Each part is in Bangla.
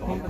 どうぞ。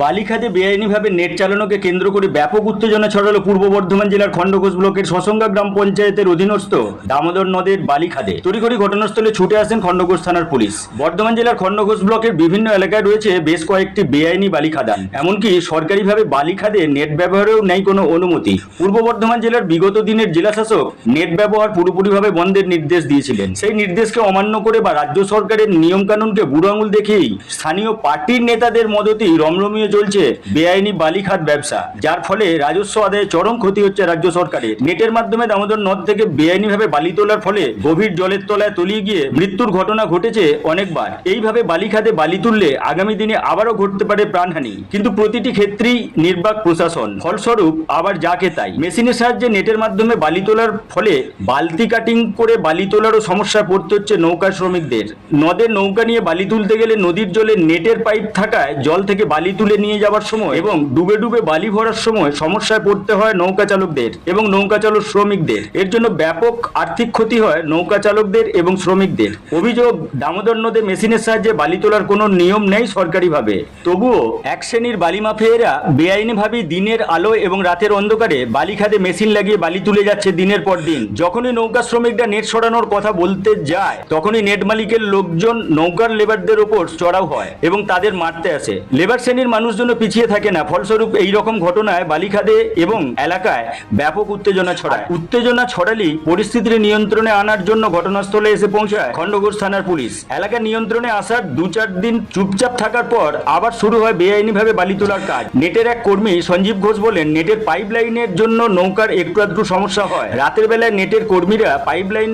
বালিখাতে বেআইনিভাবে নেট চালানোকে কেন্দ্র করে ব্যাপক উত্তেজনা ছড়ালো পূর্ব বর্ধমান জেলার খণ্ডঘোষ ব্লকের সসঙ্গা গ্রাম পঞ্চায়েতের অধীনস্থ দামোদর নদের বালিখাদে তড়িঘড়ি ঘটনাস্থলে ছুটে আসেন খণ্ডঘোষ থানার পুলিশ। বর্ধমান জেলার খণ্ডঘোষ ব্লকের বিভিন্ন এলাকায় রয়েছে বেশ কয়েকটি বেআইনি বালিখাদান। এমনকি সরকারিভাবে বালিখাদে নেট ব্যবহারেও নেই কোনো অনুমতি। পূর্ব বর্ধমান জেলার বিগত দিনের জেলাশাসক নেট ব্যবহার পুরোপুরিভাবে বন্ধের নির্দেশ দিয়েছিলেন। সেই নির্দেশকে অমান্য করে বা রাজ্য সরকারের নিয়মকানুনকে বুড়ো আঙুল দেখেই স্থানীয় পার্টির নেতাদের মদতেই রমরমিয়ে চলছে বেআইনি বালিখাত ব্যবসা, যার ফলে রাজস্ব আদায়ে চরম ক্ষতি হচ্ছে রাজ্য সরকারের। নেটের মাধ্যমে দামোদর নদ থেকে বেআইনিভাবে বালি তোলার ফলে গভীর জলের তলায় তলিয়ে গিয়ে মৃত্যুর ঘটনা ঘটেছে অনেকবার। এইভাবে বালিখাতে বালি তুললে আগামী দিনে আবারও ঘটতে পারে প্রাণহানি। কিন্তু প্রতিটি ক্ষেত্রেই নির্বাক প্রশাসন। ফলস্বরূপ, আবার যাকে তাই। মেশিনের সাহায্যে নেটের মাধ্যমে বালি তোলার ফলে বালতি কাটিং করে বালি তোলারও সমস্যায় পড়তে হচ্ছে নৌকা শ্রমিকদের। নদের নৌকা নিয়ে বালি তুলতে গেলে নদীর জলে নেটের পাইপ থাকায় জল থেকে বালি তুলে নিয়ে যাওয়ার সময় এবং ডুবে ডুবে বালি ভরার সময় সমস্যায় পড়তে হয় নৌকা চালকদের এবং নৌকা চালক শ্রমিকদের। এর জন্য ব্যাপক আর্থিক ক্ষতি হয় নৌকা চালকদের এবং শ্রমিকদের। অভিযোগ, দামোদর নদে মেশিনের সাহায্যে বালি তোলার কোনো নিয়ম নেই সরকারিভাবে। তবুও এক শ্রেণির বালি মাফিয়েরা বেআইনিভাবে দিনের আলো এবং রাতের অন্ধকারে বালি খাদে মেশিন লাগিয়ে বালি তুলে যাচ্ছে দিনের পর দিন। যখনই নৌকা শ্রমিকরা নেট সরানোর কথা বলতে যায়, তখনই নেট মালিকের লোকজন নৌকার লেবারদের ওপর চড়াও হয় এবং তাদের মারতে আসে। লেবার শ্রেণির মানুষজনও পিছিয়ে থাকে না। ফলস্বরূপ এই রকম ঘটনায় বালিখাদে এবং এলাকায় ব্যাপক উত্তেজনা ছড়ায়। উত্তেজনা ছড়ালেই পরিস্থিতির নিয়ন্ত্রণে আনার জন্য ঘটনাস্থলে এসে পৌঁছায় খণ্ডঘোষ থানার পুলিশ। এলাকা নিয়ন্ত্রণে আসার দু চার দিন চুপচাপ থাকার পর আবার শুরু হয় বেআইনিভাবে বালি তোলার কাজ। নেটের এক কর্মী সঞ্জীব ঘোষ বলেন, নেটের পাইপ লাইনের জন্য নৌকার একটু আধটু সমস্যা হয়। রাতের বেলায় নেটের কর্মীরা পাইপ লাইন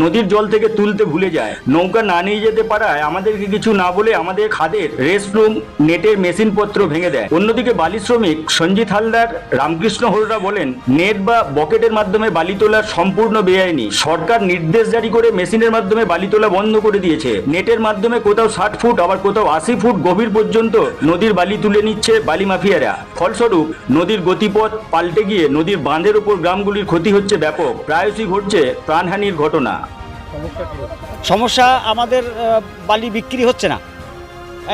নদীর জল থেকে তুলতে ভুলে যায়। নৌকা না নিয়ে যেতে পারায় আমাদেরকে কিছু না বলে আমাদের খাদের রেস্ট রুম নেটের মেশিন পত্র ভেঙে দেয়। অন্যদিকে বালি শ্রমিক সঞ্জিত হালদার, রামকৃষ্ণ হলরা বলেন, নেট বা বকেটের মাধ্যমে বালি তোলার সম্পূর্ণ বেআইনি। সরকার নির্দেশ জারি করে মেশিনের মাধ্যমে বালি তোলা বন্ধ করে দিয়েছে। নেটের মাধ্যমে কোথাও ষাট ফুট, আবার কোথাও আশি ফুট গভীর পর্যন্ত নদীর বালি তুলে নিচ্ছে বালি মাফিয়ারা। ফলস্বরূপ, নদীর গতিপথ পাল্টে গিয়ে নদীর বাঁধের উপর গ্রামগুলির ক্ষতি হচ্ছে ব্যাপক। প্রায়শই ঘটছে প্রাণহানির ঘটনা। সমস্যা আমাদের বালি বিক্রি হচ্ছে না।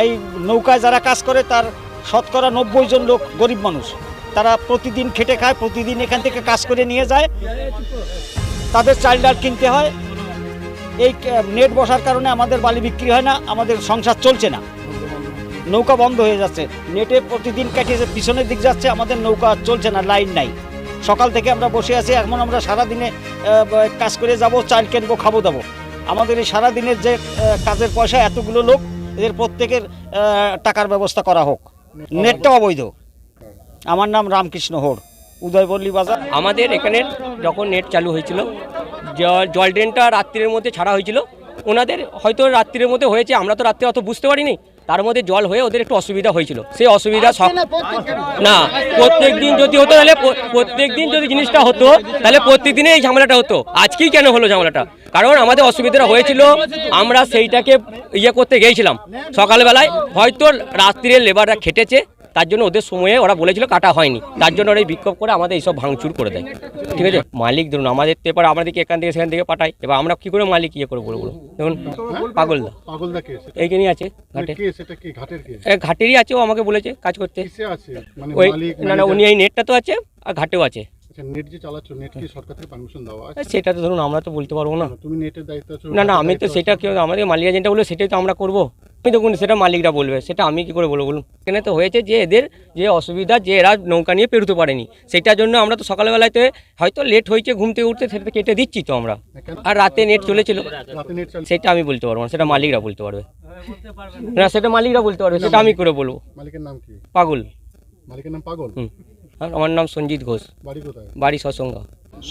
এই নৌকায় যারা কাজ করে, তার শতকরা নব্বই জন লোক গরিব মানুষ। তারা প্রতিদিন খেটে খায়, প্রতিদিন এখান থেকে কাজ করে নিয়ে যায়। তাদের চাল ডাল কিনতে হয়। এই নেট বসার কারণে আমাদের বালি বিক্রি হয় না, আমাদের সংসার চলছে না। নৌকা বন্ধ হয়ে যাচ্ছে। নেটে প্রতিদিন কাটিয়ে পিছনের দিক যাচ্ছে, আমাদের নৌকা চলছে না লাইন নাই। সকাল থেকে আমরা বসে আছি, এখন আমরা সারাদিনে কাজ করে যাব, চাল কিনবো, খাব, দাবো। আমাদের এই সারাদিনের যে কাজের পয়সা, এতগুলো লোক, এদের প্রত্যেকের টাকার ব্যবস্থা করা হোক। নেটটা অবৈধ। আমার নাম রামকৃষ্ণ হোড়, উদয়পল্লী বাজার। আমাদের এখানে যখন নেট চালু হয়েছিল, জল ড্রেনটা রাত্রির মধ্যে ছাড়া হয়েছিল, ওনাদের হয়তো রাত্রির মধ্যে হয়েছে, আমরা তো রাত্রে অত বুঝতে পারিনি। তার মধ্যে জল হয়ে ওদের একটু অসুবিধা হয়েছিল। সেই অসুবিধা সব না প্রত্যেক দিন যদি হতো তাহলে প্রত্যেক দিন যদি জিনিসটা হতো তাহলে প্রত্যেক দিনে এই ঝামেলাটা হতো। আজকেই কেন হলো ঝামেলাটা? কারণ আমাদের অসুবিধাটা হয়েছিল আমরা সেইটাকে ইয়ে করতে গিয়েছিলাম। সকালবেলায় হয়তো রাত্রিরে লেবাররা খেটেছে তার জন্য ওদের সময়ে ওরা বলেছিল কাটা হয়নি। তার জন্য ওরা এই বিক্ষোভ করে আমাদের এইসব ভাঙচুর করে দেয়। ঠিক আছে? মালিক ধরুন আমাদের তো এবার আমাদেরকে এখান থেকে সেখান থেকে পাঠায়। এবার আমরা কি করে মালিক ইয়ে করে বলব দেখুন পাগলদা। পাগলদা কে? এইখানেই আছে মানে ঘাটে। কে কি? ঘাটের কে? ঘাটেরই আছে ও আমাকে বলেছে কাজ করতে। মানে ওই না না উনি এই নেটটা তো আছে আর ঘাটেও আছে। আচ্ছা নেট যে চালাচ্ছ নেট কি সরকার থেকে পারমিশন দেওয়া আছে? সেটা তো ধরুন আমরা তো বলতে পারব না। তুমি নেটের দায়িত্ব না না আমি তো সেটা। কি আমাদের মালিক যেটা বলবে সেটাই তো আমরা করব। দেখুন সেটা মালিকরা বলবে সেটা আমি কি করে বলব বলুন? এখানে তো হয়েছে যে এদের যে অসুবিধা যে এরা নৌকা নিয়ে পেরোতে পারেনি সেটার জন্য আমরা তো সকালবেলাতে হয়তো লেট হয়েছে ঘুম থেকে উঠতে সেটা কেটে দিচ্ছি তো আমরা। আর রাতে নেট চলেছিল। রাতে নেট চাল সেটা আমি বলতে পারব না সেটা মালিকরা বলতে পারবে। না সেটা মালিকরা বলতে পারবে সেটা আমি করে বলব। মালিকের নাম কি? পাগল। মালিকের নাম পাগল? আর আমার নাম সঞ্জিত ঘোষ। বাড়ি কোথায়? বাড়ি সসঙ্গা।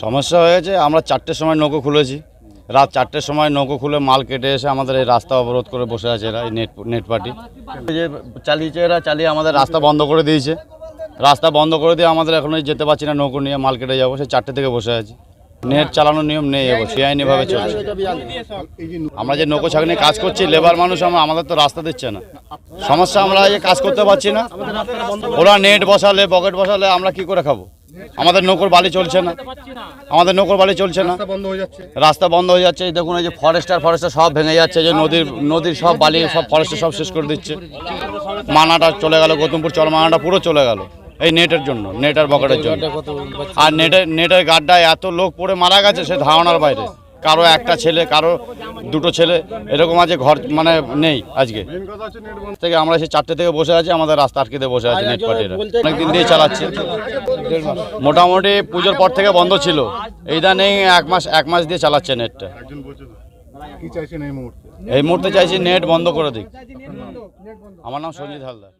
সমস্যা হয়েছে আমরা চারটের সময় নৌকো খুলেছি। রাত চারটের সময় নৌকো খুলে মাল কেটে এসে আমাদের এই রাস্তা অবরোধ করে বসে আছে এরা, এই নেট নেট পার্টি। যে চালিয়েছে এরা, চালিয়ে আমাদের রাস্তা বন্ধ করে দিয়েছে। রাস্তা বন্ধ করে দিয়ে আমাদের এখন যেতে পারছি না, নৌকো নিয়ে মাল কেটে যাব, সে চারটে থেকে বসে আছি। নেট চালানোর নিয়ম নেই বেআইনিভাবে চলছে। আমরা যে নৌকো ছাগনি কাজ করছি, লেবার মানুষ আমরা, আমাদের তো রাস্তা দিচ্ছে না। সমস্যা আমরা যে কাজ করতে পারছি না। ওরা নেট বসালে, পকেট বসালে আমরা কি করে খাব? আমাদের নৌকর বালি চলছে না। আমাদের নৌকর বালি চলছে না। রাস্তা বন্ধ হয়ে যাচ্ছে। দেখুন এই যে ফরেস্টার ফরেস্টার সব ভেঙে যাচ্ছে। যে নদীর নদীর সব বালি সব ফরেস্টার সব শেষ করে দিচ্ছে। মানাটা চলে গেল গৌতমপুর চর মানাটা পুরো চলে গেল। এই নেটের জন্য নেটের বকেটের জন্য। আর নেটের নেটের গাড্ডায় এত লোক পড়ে মারা গেছে সে ধারণার বাইরে। কারও একটা ছেলে কারও দুটো ছেলে এরকম আছে ঘর মানে নেই আজকে। থেকে আমরা সেই চারটে থেকে বসে আছি আমাদের রাস্তা আটকে বসে আছে নেট পার্টিরা। অনেকদিন দিয়ে চালাচ্ছে। মোটামুটি পুজোর পর থেকে বন্ধ ছিল। এইটা নেই এক মাস এক মাস দিয়ে চালাচ্ছে নেটটা। এই মুহূর্তে চাইছি নেট বন্ধ করে দিক। আমার নাম সঞ্জিত হালদার।